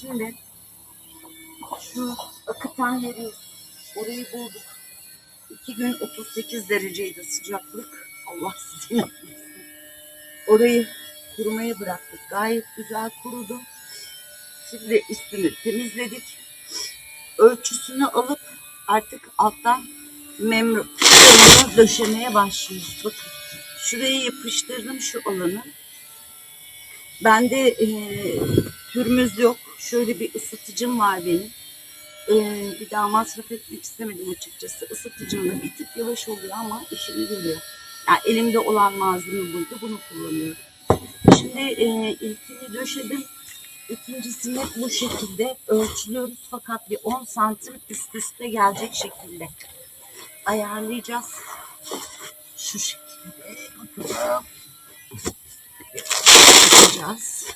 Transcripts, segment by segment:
Şimdi şu akıtan yeri orayı bulduk. İki gün 38 dereceydi sıcaklık. Allah sizi. Orayı kurumaya bıraktık. Gayet güzel kurudu. Şimdi üstünü temizledik. Ölçüsünü alıp artık alttan memnun döşemeye başlıyoruz. Bakın şuraya yapıştırdım şu alanı. Bende e, türümüz yok. Şöyle bir ısıtıcım var benim. E, bir daha masraf etmek istemedim açıkçası. Isıtıcım bir tık yavaş oluyor ama işini görüyor. Yani elimde olan malzeme buydu. Bunu kullanıyorum. Şimdi e, ilkini döşedim. İkincisini bu şekilde ölçülüyoruz fakat bir 10 santim üst üste gelecek şekilde ayarlayacağız. Şu şekilde bakalım. Yapacağız.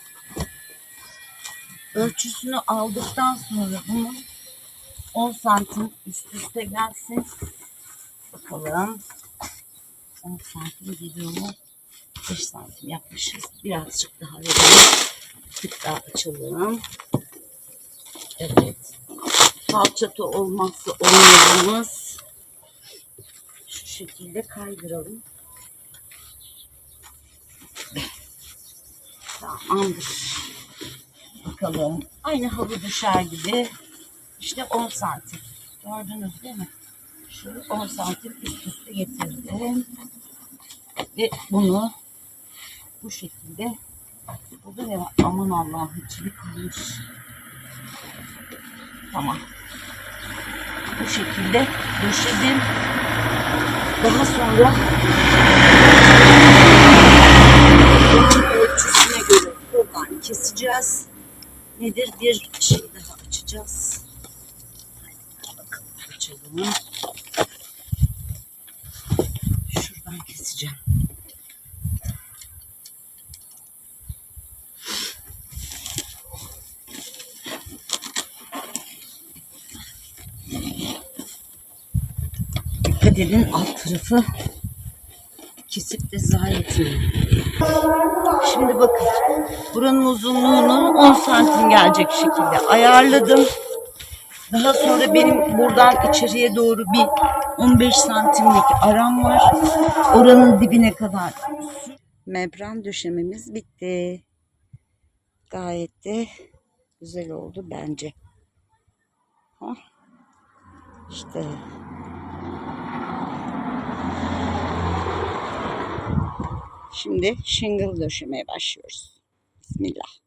Ölçüsünü aldıktan sonra bunu 10 santim üst üste gelsin. Bakalım. 10 santim gidiyor mu? 5 santim yapmışız. Birazcık daha verelim. Tık daha açalım. Evet. Falçata olmazsa olmazımız. Şu şekilde kaydıralım. Tamamdır. Bakalım. Aynı halı düşer gibi. İşte 10 santim. Gördünüz değil mi? Şu 10 santim üst üste getirdim. Ve bunu bu şekilde Burada ne var? Aman Allah'ım içi kalmış. Tamam. Bu şekilde döşedim. Daha sonra ölçüsüne göre buradan keseceğiz. Nedir? Bir şey daha açacağız. Bakalım açalım. Şuradan keseceğim. Dikkat alt tarafı kesip de zayi etmeyin. Şimdi bakın buranın uzunluğunu 10 santim gelecek şekilde ayarladım. Daha sonra benim buradan içeriye doğru bir 15 santimlik aram var. Oranın dibine kadar. Membran döşememiz bitti. Gayet de güzel oldu bence. Ha? İşte Şimdi shingle döşemeye başlıyoruz. Bismillah.